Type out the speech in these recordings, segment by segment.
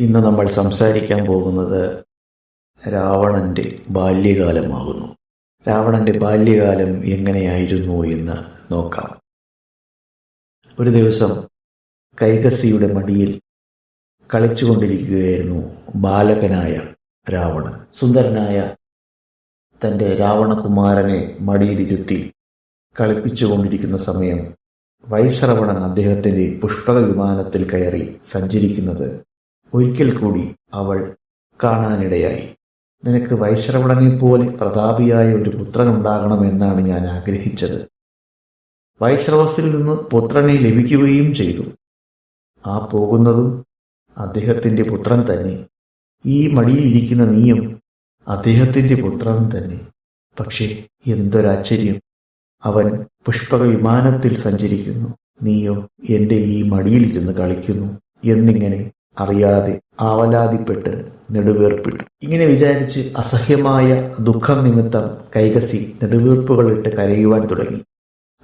ഇന്ന് നമ്മൾ സംസാരിക്കാൻ പോകുന്നത് രാവണന്റെ ബാല്യകാലമാകുന്നു. രാവണന്റെ ബാല്യകാലം എങ്ങനെയായിരുന്നു എന്ന് നോക്കാം. ഒരു ദിവസം കൈകസിയുടെ മടിയിൽ കളിച്ചുകൊണ്ടിരിക്കുകയായിരുന്നു ബാലകനായ രാവണൻ. സുന്ദരനായ തന്റെ രാവണകുമാരനെ മടിയിലിരുത്തി കളിപ്പിച്ചുകൊണ്ടിരിക്കുന്ന സമയം വൈശ്രവണൻ അദ്ദേഹത്തിന്റെ പുഷ്പക വിമാനത്തിൽ കയറി സഞ്ചരിക്കുന്നത് ഒരിക്കൽ കൂടി അവൾ കാണാനിടയായി. നിനക്ക് വൈശ്രവണനെ പോലെ പ്രതാപിയായ ഒരു പുത്രൻ ഉണ്ടാകണമെന്നാണ് ഞാൻ ആഗ്രഹിച്ചത്. വൈശ്രവസിൽ നിന്ന് പുത്രനെ ലഭിക്കുകയും ചെയ്തു. ആ പോകുന്നതും അദ്ദേഹത്തിന്റെ പുത്രൻ തന്നെ. ഈ മടിയിലിരിക്കുന്ന നീയും അദ്ദേഹത്തിന്റെ പുത്രൻ തന്നെ. പക്ഷേ എന്തൊരാശ്ചര്യം. അവൻ പുഷ്പക വിമാനത്തിൽ സഞ്ചരിക്കുന്നു. നീയോ എന്റെ ഈ മടിയിൽ ഇരുന്ന് കളിക്കുന്നു. എന്നിങ്ങനെ അറിയാതെ ആവലാതിപ്പെട്ട് നെടുവേർപ്പിട്ടു. ഇങ്ങനെ വിചാരിച്ച് അസഹ്യമായ ദുഃഖം നിമിത്തം കൈകസി നെടുവീർപ്പുകളിട്ട് കരയുവാൻ തുടങ്ങി.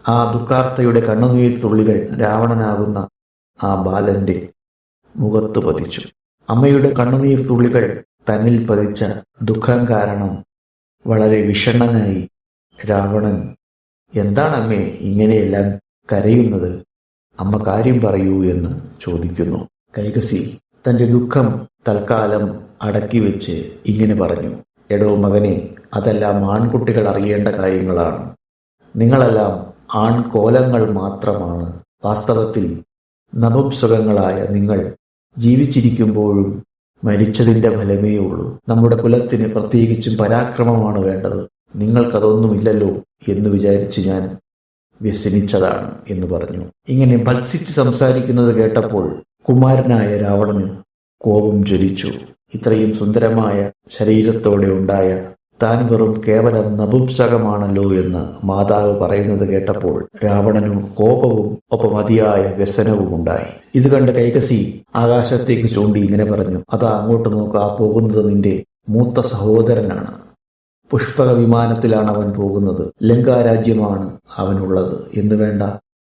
ആ ദുഃഖാർത്ഥയുടെ കണ്ണുനീർ തുള്ളികൾ രാവണനാകുന്ന ആ ബാലന്റെ മുഖത്ത് പതിച്ചു. അമ്മയുടെ കണ്ണുനീർ തുള്ളികൾ തന്നിൽ പതിച്ച ദുഃഖം കാരണം വളരെ വിഷണ്ണനായി രാവണൻ എന്താണ് അമ്മേ ഇങ്ങനെയെല്ലാം കരയുന്നത്? അമ്മ കാര്യം പറയൂ എന്ന് ചോദിക്കുന്നു. കൈകസി തന്റെ ദുഃഖം തൽക്കാലം അടക്കി വെച്ച് ഇങ്ങനെ പറഞ്ഞു എടോ മകനെ അതെല്ലാം ആൺകുട്ടികൾ അറിയേണ്ട കാര്യങ്ങളാണ്. നിങ്ങളെല്ലാം ആൺകോലങ്ങൾ മാത്രമാണ്. വാസ്തവത്തിൽ നപുംസകങ്ങളായ നിങ്ങൾ ജീവിച്ചിരിക്കുമ്പോഴും മരിച്ചതിന്റെ ഫലമേ ഉള്ളൂ. നമ്മുടെ കുലത്തിന് പ്രത്യേകിച്ചും പരാക്രമമാണ് വേണ്ടത്. നിങ്ങൾക്കതൊന്നുമില്ലല്ലോ എന്ന് വിചാരിച്ച് ഞാൻ വ്യസനിച്ചതാണ് എന്ന് പറഞ്ഞു. ഇങ്ങനെ ഭത്സിച്ച് സംസാരിക്കുന്നത് കേട്ടപ്പോൾ കുമാരനായ രാവണന് കോപം ജ്വലിച്ചു. ഇത്രയും സുന്ദരമായ ശരീരത്തോടെ ഉണ്ടായ താൻ വെറും കേവലം നപുംസകമാണല്ലോ എന്ന് മാതാവ് പറയുന്നത് കേട്ടപ്പോൾ രാവണനും കോപവും ഒപ്പം അതിയായ വ്യസനവും ഉണ്ടായി. ഇത് കണ്ട് കൈകസി ആകാശത്തേക്ക് ചൂണ്ടി ഇങ്ങനെ പറഞ്ഞു അതാ അങ്ങോട്ട് നോക്കാ പോകുന്നത് നിന്റെ മൂത്ത സഹോദരനാണ്. പുഷ്പക വിമാനത്തിലാണ് അവൻ പോകുന്നത് ലങ്കാരാജ്യമാണ് അവനുള്ളത്. എന്ന് വേണ്ട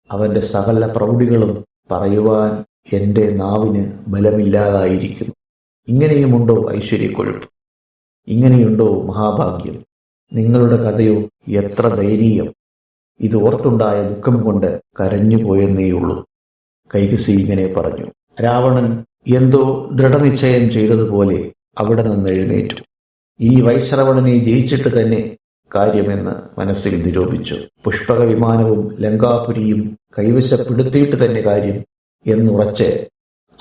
അവന്റെ സകല പ്രൗഢികളും പറയുവാൻ എന്റെ നാവിന് ബലമില്ലാതായിരിക്കുന്നു. ഇങ്ങനെയുമുണ്ടോ ഐശ്വര്യക്കൊഴുപ്പ്? ഇങ്ങനെയുണ്ടോ മഹാഭാഗ്യം? നിങ്ങളുടെ കഥയോ എത്ര ദയനീയം? ഇത് ഓർത്തുണ്ടായ ദുഃഖം കൊണ്ട് കരഞ്ഞുപോയെന്നേയുള്ളൂ. കൈകസി ഇങ്ങനെ പറഞ്ഞു. രാവണൻ എന്തോ ദൃഢനിശ്ചയം ചെയ്തതുപോലെ അവിടെ നിന്ന് എഴുന്നേറ്റു. ഇനി വൈശ്രവണനെ ജയിച്ചിട്ട് തന്നെ കാര്യമെന്ന് മനസ്സിൽ നിരൂപിച്ചു. പുഷ്പക വിമാനവും ലങ്കാപുരിയും കൈവശപ്പെടുത്തിയിട്ട് തന്നെ കാര്യം എന്നുറച്ച്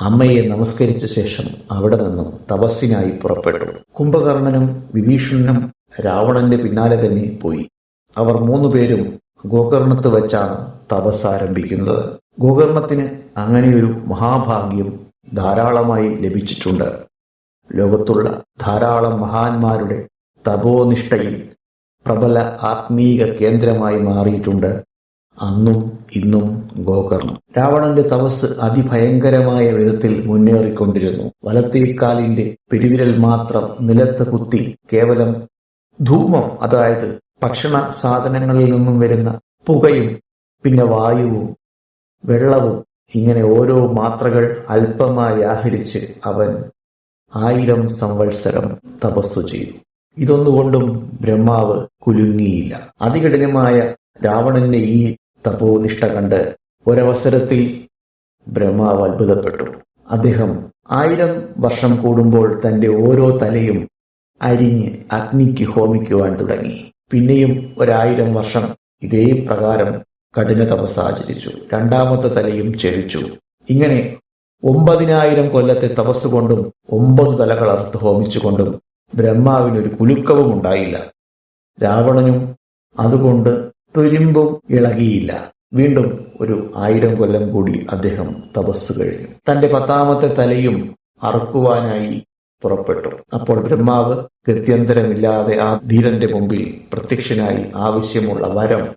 അമ്മയെ നമസ്കരിച്ച ശേഷം അവിടെ നിന്നും തപസ്സിനായി പുറപ്പെട്ടു. കുംഭകർണനും വിഭീഷണനും രാവണന്റെ പിന്നാലെ തന്നെ പോയി. അവർ മൂന്നു പേരും ഗോകർണത്ത് വെച്ചാണ് തപസ് ആരംഭിക്കുന്നത്. ഗോകർണത്തിന് അങ്ങനെയൊരു മഹാഭാഗ്യം ധാരാളമായി ലഭിച്ചിട്ടുണ്ട്. ലോകത്തുള്ള ധാരാളം മഹാന്മാരുടെ തപോനിഷ്ഠയിൽ പ്രബല ആത്മീയ കേന്ദ്രമായി മാറിയിട്ടുണ്ട് അന്നും ഇന്നും ഗോകർണം. രാവണന്റെ തപസ് അതിഭയങ്കരമായ വിധത്തിൽ മുന്നേറിക്കൊണ്ടിരുന്നു. വലത്തേക്കാലിന്റെ പെരുവിരൽ മാത്രം നിലത്ത് കുത്തി കേവലം ധൂമം അതായത് ഭക്ഷണ സാധനങ്ങളിൽ നിന്നും വരുന്ന പുകയും പിന്നെ വായുവും വെള്ളവും ഇങ്ങനെ ഓരോ മാത്രകൾ അല്പമായി ആഹരിച്ച് അവൻ ആയിരം സംവത്സരം തപസ്സു ചെയ്തു. ഇതൊന്നുകൊണ്ടും ബ്രഹ്മാവ് കുലുങ്ങിയില്ല. അതികഠിനമായ രാവണന്റെ ഈ തപോനിഷ്ഠ കണ്ട് ഒരവസരത്തിൽ ബ്രഹ്മാവ് അത്ഭുതപ്പെട്ടു. അദ്ദേഹം ആയിരം വർഷം കൂടുമ്പോൾ തന്റെ ഓരോ തലയും അരിഞ്ഞ് അഗ്നിക്ക് ഹോമിക്കുവാൻ തുടങ്ങി. പിന്നെയും ഒരായിരം വർഷം ഇതേ പ്രകാരം കഠിന തപസ് ആചരിച്ചു രണ്ടാമത്തെ തലയും ചെരിച്ചു ഇങ്ങനെ ഒമ്പതിനായിരം കൊല്ലത്തെ തപസ് കൊണ്ടും ഒമ്പത് തലകൾ അറുത്ത് ഹോമിച്ചുകൊണ്ടും ബ്രഹ്മാവിനൊരു കുലുക്കവും ഉണ്ടായില്ല രാവണനും അതുകൊണ്ട് തുരുമ്പും ഇളകിയില്ല. വീണ്ടും ഒരു ആയിരം കൊല്ലം കൂടി അദ്ദേഹം തപസ് കഴിഞ്ഞു. തന്റെ പത്താമത്തെ തലയും അറുക്കുവാനായി പുറപ്പെട്ടു. അപ്പോൾ ബ്രഹ്മാവ് ഗത്യന്തരമില്ലാതെ ആ ധീരന്റെ മുമ്പിൽ പ്രത്യക്ഷനായി ആവശ്യമുള്ള വരം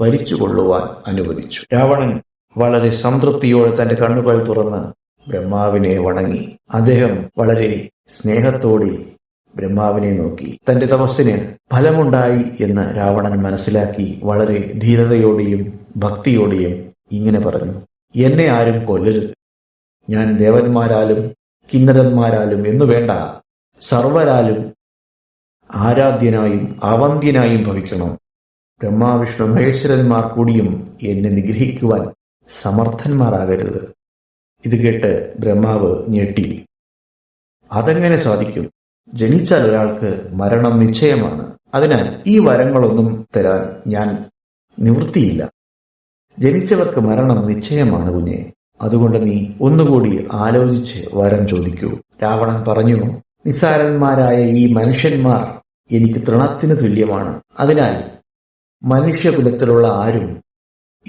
വരിച്ചുകൊള്ളുവാൻ അനുവദിച്ചു. രാവണൻ വളരെ സംതൃപ്തിയോടെ തന്റെ കണ്ണുകൾ തുറന്ന് ബ്രഹ്മാവിനെ വണങ്ങി. അദ്ദേഹം വളരെ സ്നേഹത്തോടെ ബ്രഹ്മാവിനെ നോക്കി. തന്റെ തപസ്സിന് ഫലമുണ്ടായി എന്ന് രാവണൻ മനസ്സിലാക്കി വളരെ ധീരതയോടെയും ഭക്തിയോടെയും ഇങ്ങനെ പറഞ്ഞു. എന്നെ ആരും കൊല്ലരുത്. ഞാൻ ദേവന്മാരാലും കിന്നരന്മാരാലും എന്നു വേണ്ട. സർവരാലും ആരാധ്യനായും അവന്ത്യനായും ഭവിക്കണം. ബ്രഹ്മാവിഷ്ണു മഹേശ്വരന്മാർ കൂടിയും എന്നെ നിഗ്രഹിക്കുവാൻ സമർത്ഥന്മാരാകരുത് ഇത് കേട്ട് ബ്രഹ്മാവ് ഞെട്ടി. അതെങ്ങനെ സാധിക്കും? ജനിച്ചാൽ ഒരാൾക്ക് മരണം നിശ്ചയമാണ്. അതിനാൽ ഈ വരങ്ങളൊന്നും തരാൻ ഞാൻ നിവൃത്തിയില്ല. ജനിച്ചവർക്ക് മരണം നിശ്ചയമാണ് കുഞ്ഞെ. അതുകൊണ്ട് നീ ഒന്നുകൂടി ആലോചിച്ച് വരം ചോദിക്കൂ. രാവണൻ പറഞ്ഞു നിസ്സാരന്മാരായ ഈ മനുഷ്യന്മാർ എനിക്ക് തൃണത്തിന് തുല്യമാണ്. അതിനാൽ മനുഷ്യകുലത്തിലുള്ള ആരും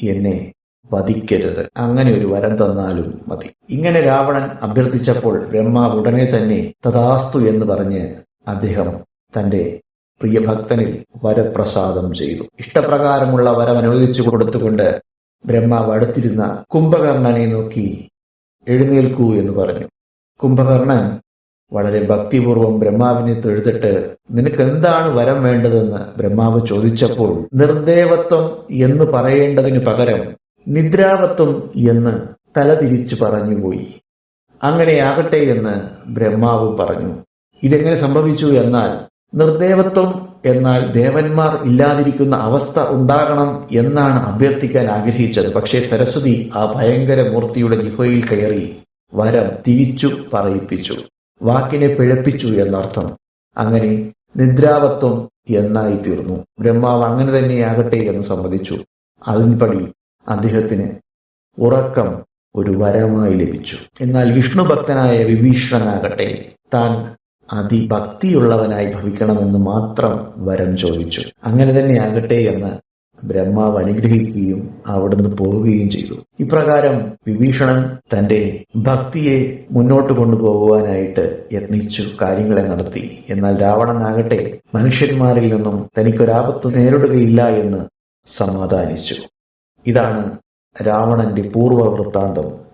എന്നെ വധിക്കരുത്. അങ്ങനെ ഒരു വരം തന്നാലും മതി. ഇങ്ങനെ രാവണൻ അഭ്യർത്ഥിച്ചപ്പോൾ ബ്രഹ്മാവ് ഉടനെ തന്നെ തഥാസ്തു എന്ന് പറഞ്ഞ് അദ്ദേഹം തന്റെ പ്രിയഭക്തനിൽ വരപ്രസാദം ചെയ്തു. ഇഷ്ടപ്രകാരമുള്ള വരം അനുവദിച്ചു കൊടുത്തുകൊണ്ട് ബ്രഹ്മാവ് അടുത്തിരുന്ന കുംഭകർണനെ നോക്കി എഴുന്നേൽക്കൂ എന്ന് പറഞ്ഞു. കുംഭകർണൻ വളരെ ഭക്തിപൂർവം ബ്രഹ്മാവിനെ തൊഴുതിട്ട് നിനക്ക് എന്താണ് വരം വേണ്ടതെന്ന്? ബ്രഹ്മാവ് ചോദിച്ചപ്പോൾ നിർദേവത്വം എന്ന് പറയേണ്ടതിന് പകരം നിദ്രാവത്വം എന്ന് തലതിരിച്ചു പറഞ്ഞുപോയി അങ്ങനെയാകട്ടെ എന്ന് ബ്രഹ്മാവ് പറഞ്ഞു. ഇതെങ്ങനെ സംഭവിച്ചു എന്നാൽ നിർദേവത്വം എന്നാൽ ദേവന്മാർ ഇല്ലാതിരിക്കുന്ന അവസ്ഥ ഉണ്ടാകണം എന്നാണ് അഭ്യർത്ഥിക്കാൻ ആഗ്രഹിച്ചത്. പക്ഷേ സരസ്വതി ആ ഭയങ്കര മൂർത്തിയുടെ ഗുഹയിൽ കയറി വരം തിരിച്ചു പറയിപ്പിച്ചു. വാക്കിനെ പിഴപ്പിച്ചു എന്നർത്ഥം. അങ്ങനെ നിദ്രാവത്വം എന്നായി തീർന്നു ബ്രഹ്മാവ് അങ്ങനെ തന്നെയാകട്ടെ എന്ന് സമ്മതിച്ചു. അതിൻപടി അദ്ദേഹത്തിന് ഉറക്കം ഒരു വരമായി ലഭിച്ചു. എന്നാൽ വിഷ്ണു ഭക്തനായ വിഭീഷണനാകട്ടെ താൻ അതിഭക്തിയുള്ളവനായി ഭവിക്കണമെന്ന് മാത്രം വരം ചോദിച്ചു. അങ്ങനെ തന്നെ ആകട്ടെ എന്ന് ബ്രഹ്മാവ് അനുഗ്രഹിക്കുകയും അവിടുന്ന് പോവുകയും ചെയ്തു. ഇപ്രകാരം വിഭീഷണൻ തന്റെ ഭക്തിയെ മുന്നോട്ട് കൊണ്ടുപോകുവാനായിട്ട് യത്നിച്ചു കാര്യങ്ങളെ നടത്തി. എന്നാൽ രാവണനാകട്ടെ മനുഷ്യന്മാരിൽ നിന്നും തനിക്കൊരാപത്ത് നേരിടുകയില്ല എന്ന് സമാധാനിച്ചു. ഇതാണ് രാവണന്റെ പൂർവ വൃത്താന്തം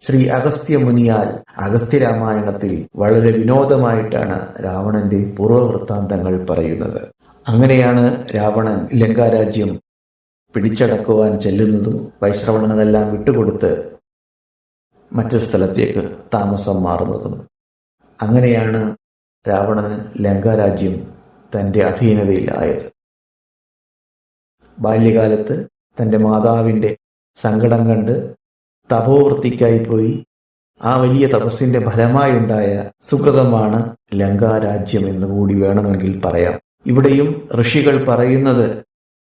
ശ്രീ അഗസ്ത്യ മുനിയാൽ അഗസ്ത്യ രാമായണത്തിൽ വളരെ വിനോദമായിട്ടാണ് രാവണന്റെ പൂർവവൃത്താന്തങ്ങൾ പറയുന്നത്. അങ്ങനെയാണ് രാവണൻ ലങ്കാരാജ്യം പിടിച്ചടക്കുവാൻ ചെല്ലുന്നതും വൈശ്രവണനെല്ലാം വിട്ടുകൊടുത്ത് മറ്റൊരു സ്ഥലത്തേക്ക് താമസം മാറുന്നതും. അങ്ങനെയാണ് രാവണന് ലങ്കാരാജ്യം തന്റെ അധീനതയിലായത് ബാല്യകാലത്ത് തന്റെ മാതാവിന്റെ സങ്കടം കണ്ട് തപോവൃത്തിക്കായി പോയി. ആ വലിയ തപസ്സിന്റെ ഫലമായുണ്ടായ സുഖതമാണ് ലങ്കാരാജ്യം എന്ന് കൂടി വേണമെങ്കിൽ പറയാം. ഇവിടെയും ഋഷികൾ പറയുന്നത്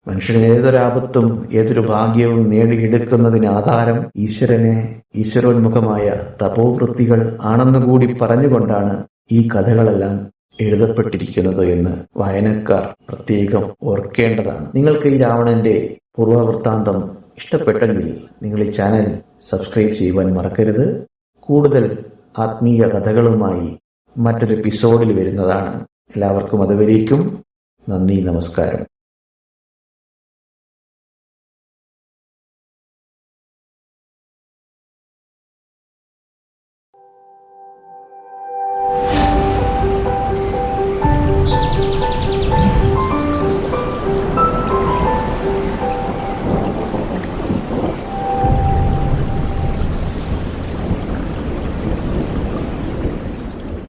മനുഷ്യൻ ഏതൊരാപത്തും ഏതൊരു ഭാഗ്യവും നേടിയെടുക്കുന്നതിന് ആധാരം ഈശ്വരനെ ഈശ്വരോന്മുഖമായ തപോവൃത്തികൾ ആണെന്ന് കൂടി പറഞ്ഞുകൊണ്ടാണ് ഈ കഥകളെല്ലാം എഴുതപ്പെട്ടിരിക്കുന്നത് എന്ന് വായനക്കാർ പ്രത്യേകം ഓർക്കേണ്ടതാണ്. നിങ്ങൾക്ക് ഈ രാവണന്റെ പൂർവവൃത്താന്തം ഇഷ്ടപ്പെട്ടെങ്കിൽ നിങ്ങൾ ഈ ചാനൽ സബ്സ്ക്രൈബ് ചെയ്യുവാൻ മറക്കരുത്. കൂടുതൽ ആത്മീയ കഥകളുമായി മറ്റൊരു എപ്പിസോഡിൽ വരുന്നതാണ്. എല്ലാവർക്കും അതുവരേക്കും നന്ദി നമസ്കാരം.